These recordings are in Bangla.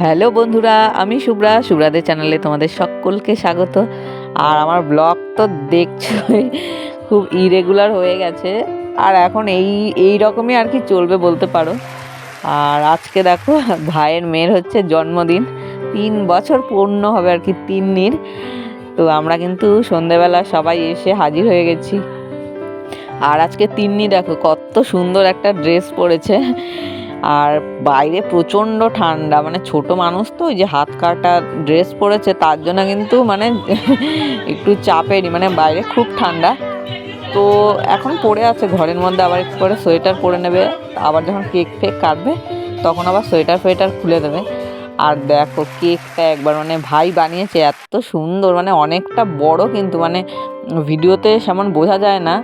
হ্যালো বন্ধুরা, আমি শুভ্রা, শুভ্রাদের চ্যানেলে তোমাদের সকলকে স্বাগত। আর আমার ব্লগ তো দেখছোই, খুব ইরেগুলার হয়ে গেছে। আর এখন এই এই রকমই আর কি চলবে বলতে পারো। আর আজকে দেখো, ভাইয়ের মেয়ের হচ্ছে জন্মদিন। তিন বছর পূর্ণ হবে আর কি তিন্নির তো আমরা কিন্তু সন্ধেবেলা সবাই এসে হাজির হয়ে গেছি। আর আজকে তিন্নি দেখো, কত সুন্দর একটা ড্রেস পরেছে। আর বাইরে প্রচণ্ড ঠান্ডা মানে ছোট মানুষ তো ওই যে হাত কাটা ড্রেস পরেছে, তার জন্য কিন্তু মানে একটু চাপেরই মানে বাইরে খুব ঠান্ডা। তো এখন পরে আছে, ঘরের মধ্যে আবার একটু পরে সোয়েটার পরে নেবে। আবার যখন কেক ফেক কাটবে, তখন আবার সোয়েটার ফোয়েটার খুলে দেবে। আর দেখো কেকটা একবার মানে ভাই বানিয়েছে, এত সুন্দর মানে অনেকটা বড় কিন্তু মানে ভিডিওতে সেমন বোঝা যায় না।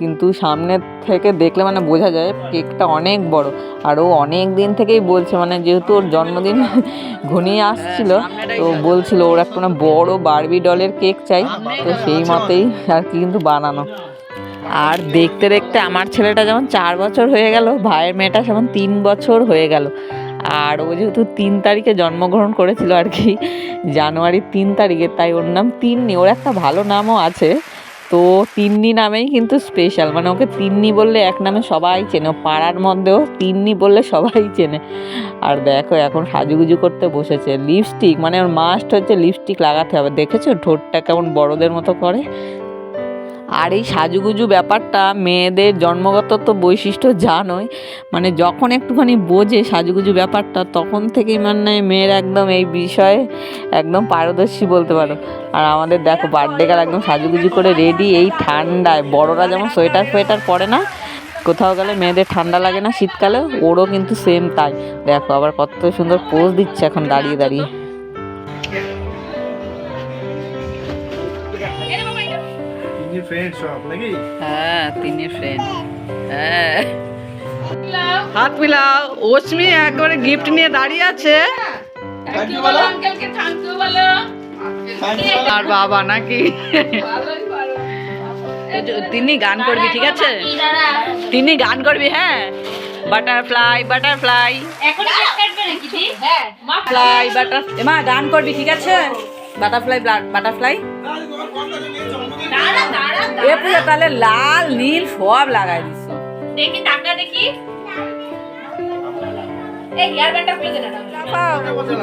কিন্তু সামনে থেকে দেখলে মানে বোঝা যায় কেকটা অনেক বড়। আর ও অনেক দিন থেকেই বলছে মানে যেহেতু ওর জন্মদিন ঘনিয়ে আসছিল, তো বলছিল ওর একটা না বড় বারবি ডলের কেক চাই, তো সেই মতেই আর কি কিন্তু বানানো। আর দেখতে দেখতে আমার ছেলেটা যেমন চার বছর হয়ে গেল, ভাইয়ের মেয়েটা যেমন তিন বছর হয়ে গেল। আর ও যেহেতু তিন তারিখে জন্মগ্রহণ করেছিল আর কি, জানুয়ারির তিন তারিখে, তাই ওর নাম তিন্নি, ওর একটা ভালো নামও আছে। তো তিন্নি নামেই কিন্তু স্পেশাল মানে ওকে তিন্নি বললে এক নামে সবাই চেনে। ও পাড়ার মধ্যেও তিন্নি বললে সবাই চেনে। আর দেখো এখন সাজুগুজু করতে বসেছে। লিপস্টিক মানে ওর মাস্ট হচ্ছে লিপস্টিক লাগাতে হবে। দেখেছ? ঠোঁটটা কেমন বড়দের মতো করে। আর এই সাজুগুজু ব্যাপারটা মেয়েদের জন্মগত তো বৈশিষ্ট্য জানোই। মানে যখন একটুখানি বোঝে সাজুগুজু ব্যাপারটা, তখন থেকেই মানে মেয়ের একদম এই বিষয়ে একদম পারদর্শী বলতে পারো। আর আমাদের দেখো বার্থডে গাল একদম সাজুগুজু করে রেডি এই ঠান্ডায়। বড়রা যেমন সোয়েটার ফোয়েটার পরে না, কোথাও গেলে মেয়েদের ঠান্ডা লাগে না শীতকালে ওরও কিন্তু সেম তাই। দেখো আবার কত সুন্দর পোজ দিচ্ছে এখন দাঁড়িয়ে দাঁড়িয়ে। তিনটি ফ্রেন্ড সব নাকি? হ্যাঁ তিনি ফ্রেন্ড হ্যাঁ। হাত মিলাও। অশ্মি একবারে গিফট নিয়ে দাঁড়িয়ে আছে। আর বাবা নাকি? তিনি গান করবি ঠিক আছে? তিনি গান করবি হ্যাঁ? বাটারফ্লাই বাটারফ্লাই ফ্লাই বাটার এমা গান করবি ঠিক আছে? বাটারফ্লাই বাটারফ্লাই এ পুজো তাহলে লাল নীল সব লাগাই দিস দেখি টাকা দেখি। এই হেয়ার ব্যান্ডটা খুলে দে না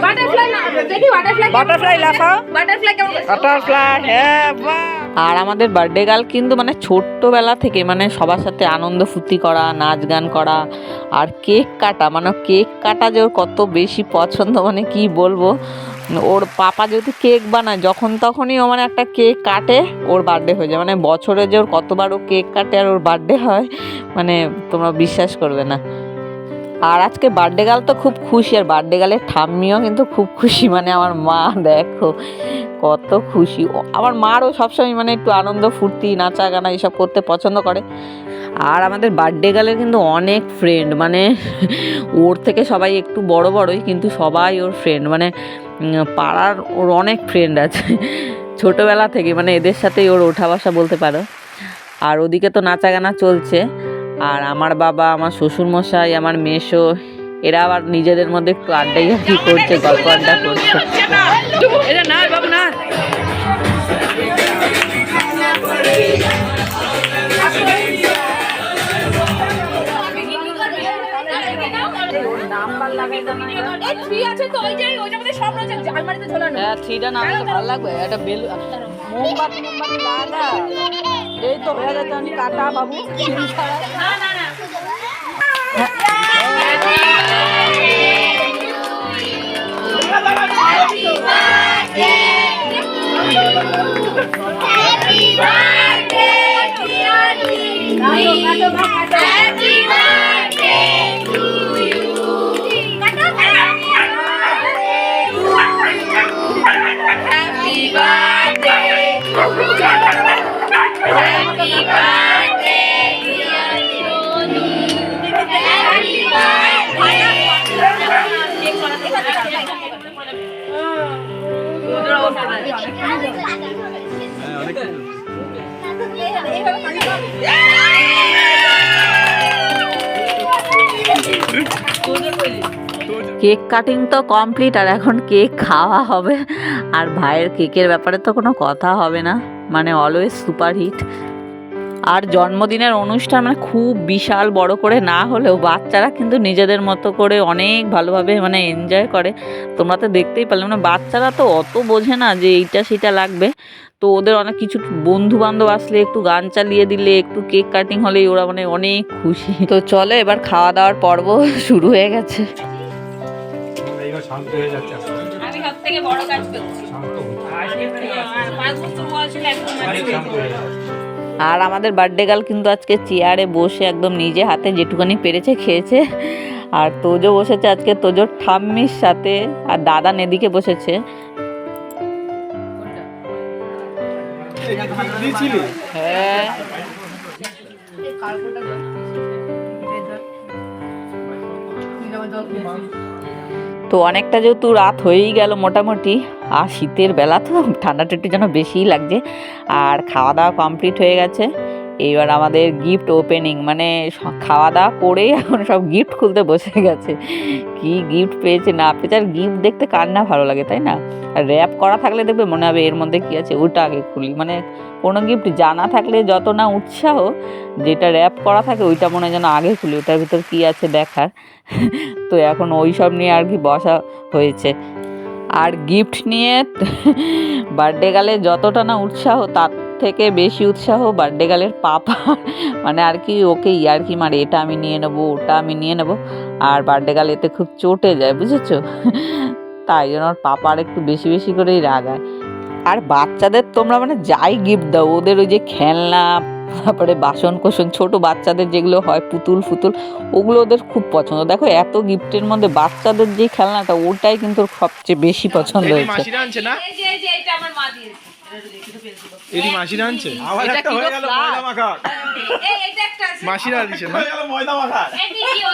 বাটারফ্লাই না দেখি বাটারফ্লাই বাটারফ্লাই লাফাও। বাটারফ্লাই কেমন লাগছে? বাটারফ্লাই হ্যাঁ আর আমাদের বার্থডে গার্ল কিন্তু মানে ছোট্টবেলা থেকে মানে সবার সাথে আনন্দ ফুর্তি করা নাচ গান করা আর কেক কাটা মানে কেক কাটা যে ওর কত বেশি পছন্দ মানে কি বলব? ওর পাপা যদি কেক বানায়, যখন তখনই ও মানে একটা কেক কাটে, ওর বার্থডে হয়ে যায়। মানে বছরে যে ওর কতবার ও কেক কাটে আর ওর বার্থডে হয় মানে তোমরা বিশ্বাস করবে না। আর আজকে বার্থডে গাল তো খুব খুশি, আর বার্থডে গালের ঠাম্মিও কিন্তু খুব খুশি। মানে আমার মা, দেখো, কত খুশি। আমার মারও সবসময় মানে একটু আনন্দ, ফুর্তি নাচা গানা এইসব করতে পছন্দ করে। আর আমাদের বার্থডে গালের কিন্তু অনেক ফ্রেন্ড মানে ওর থেকে সবাই একটু বড় বড়ই, কিন্তু সবাই ওর ফ্রেন্ড মানে পাড়ার ওর অনেক ফ্রেন্ড আছে। ছোটোবেলা থেকে মানে এদের সাথেই ওর ওঠা বসা বলতে পারো। আর ওদিকে তো নাচা গানা চলছে। আর আমার বাবা, আমার শ্বশুর মশাই আমার মেশো এরা আবার নিজেদের মধ্যে একটু আড্ডাই কি করছে, গল্প আড্ডা করছে। না বাবু না এই থ্রি আছে তো ওই যে ওইটার মধ্যে সব রয়েছে। আলমারিতে ঝোলানো। হ্যাঁ থ্রিটা না হলে ভালো লাগবে একটা বেলু মোমবাতি মোমবাতি লাগা এই তো হয়ে যাচ্ছে আমি কাটা বাবু। না না না। Happy birthday, dear Happy birthday cake cutting তো কমপ্লিট, আর এখন কেক খাওয়া হবে। আর ভাইয়ের কেকের ব্যাপারে তো কোনো কথা হবে না মানে অলওয়েজ সুপার হিট আর জন্মদিনের অনুষ্ঠান মানে খুব বিশাল, বড় করে না হলেও বাচ্চারা কিন্তু নিজেদের মতো করে অনেক ভালোভাবে মানে এনজয় করে। তোমরা তো দেখতেই পারলে মানে বাচ্চারা তো অত বোঝে না যে এইটা সেটা লাগবে। তো ওদের অনেক কিছু বন্ধু বান্ধব আসলে একটু গান চালিয়ে দিলে, একটু কেক কাটিং হলেই ওরা মানে অনেক খুশি। তো চলে এবার খাওয়া দাওয়ার পর্ব শুরু হয়ে গেছে। এইবার শান্ত হয়ে যাচ্ছে। আমি সব থেকে বড় কাজ করছি শান্ত আর হয়ে আমাদের বার্থডে গার্ল কিন্তু আজকে চেয়ারে বসে একদম নিজে হাতে যেটুকানি পেরেছে খেয়েছে আর তোজো বসেছে আজকে তোজোর ঠাম্মির সাথে আর দাদা নেদিকে বসেছে? হ্যাঁ তো অনেকটা যেহেতু রাত হয়েই গেল মোটামুটি, আর শীতের বেলা তো ঠান্ডাটা একটু যেন বেশিই লাগছে, আর খাওয়া দাওয়া কমপ্লিট হয়ে গেছে। এইবার আমাদের গিফট ওপেনিং মানে খাওয়া দাওয়া করেই এখন সব গিফট খুলতে বসে গেছে। কি গিফট পেয়েছে না পেয়েছে, আর গিফট দেখতে কার না ভালো লাগে, তাই না? আর র্যাপ করা থাকলে দেখবে মনে হবে এর মধ্যে কি আছে, ওটা আগে খুলি। মানে কোনো গিফট জানা থাকলে যত না উৎসাহ, যেটা র্যাপ করা থাকে ওইটা মনে হয় যেন আগে খুলি, ওটার ভিতর কি আছে দেখার। তো এখন ওই সব নিয়ে আর কি বসা হয়েছে। আর গিফট নিয়ে বার্থডে গেলে যতটা না উৎসাহ, তার থেকে বেশি উৎসাহ বার্থডে গালের পাপা। মানে আর কি ওকে ইয়ার্কি মারে, এটা আমি নিয়ে নেব, ওটা আমি নিয়ে নেব। আর বার্থডে গাল এতে খুব চটে যায়, বুঝেছ? তাই জন্য ওর পাপা আর একটু বেশি বেশি করেই রাগায়। আর বাচ্চাদের তোমরা মানে যাই গিফট দাও, ওদের ওই যে খেলনা তারপরে বাসন কোসন ছোট বাচ্চাদের যেগুলো হয় পুতুল ফুতুল ওগুলো ওদের খুব পছন্দ। দেখো এত গিফটের মধ্যে বাচ্চাদের যে খেলনাটা ওটাই কিন্তু সবচেয়ে বেশি পছন্দ হয়েছে। মাসিরা আনছে এটা মাসিরা আবার একটা হয়ে গেল ময়দা মাখা। এই এটা একটা আছে। মাসিরা দিছে না? ময়দা মাখা।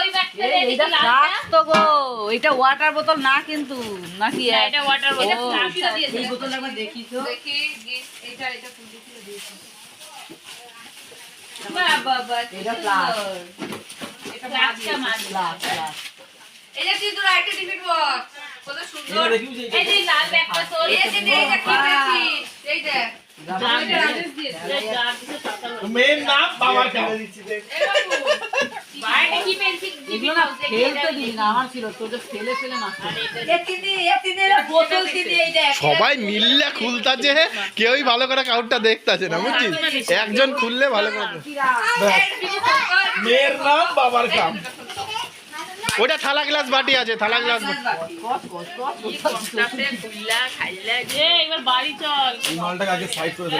ওই ব্যাগটা এটা লালটা। তো গো। এটা ওয়াটার বোতল না কিন্তু নাকি এটা ওয়াটার বোতল বোতলটা একবার দেখি তো। দেখি এটা এটা ফুল দিয়ে দিয়েছে। কি এটা সুন্দর। এটা ফ্লাস্কটা মা দিয়েছে। গ্লাস গ্লাস এই যে তুই তোর টিফিন বক্স। কত সুন্দর। এই যে লাল ব্যাগটা তোর। এই যে দেখ কি পেয়েছিস এই দেখ মেন নাম বাবার কাছে এই বাইরে কি পেয়েছিস না ফেলতে না আমার ছিল ফেলে ফেলে সবাই মিললে খুলতাছে কেউই ভালো করে কাউন্টটা দেখতাছে না বুঝছিস? একজন খুললে ভালো করে মেয়ের নাম বাবার কাম ওটা থালা গ্লাস বাটি আছে থালা গ্লাস মালটাকে আগে সাইড করে?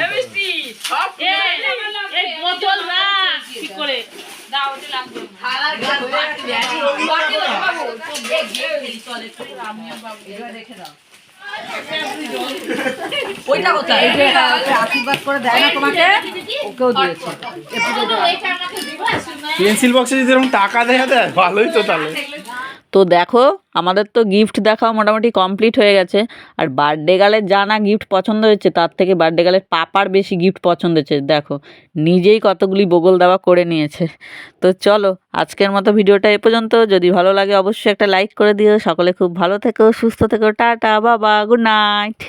ওইটা কোথায়? আশীর্বাদ করে দেয় না তোমাকে ওকেও দিয়েছে। পেন্সিল বক্সে যদি এরকম টাকা দেয়া দেয় ভালোই তো তাহলে। তো দেখো, আমাদের তো গিফট দেখাও মোটামুটি কমপ্লিট হয়ে গেছে। আর বার্থডে গালের যা না গিফট পছন্দ হয়েছে, তার থেকে বার্থডে গালের পাপার বেশি গিফট পছন্দ হয়েছে। দেখো, নিজেই কতগুলি বগল দেওয়া করে নিয়েছে। তো চলো, আজকের মতো ভিডিওটা এ পর্যন্ত। যদি ভালো লাগে অবশ্যই একটা লাইক করে দিও। সকলে খুব ভালো থেকো, সুস্থ থেকো, টাটা, বাবা গুড নাইট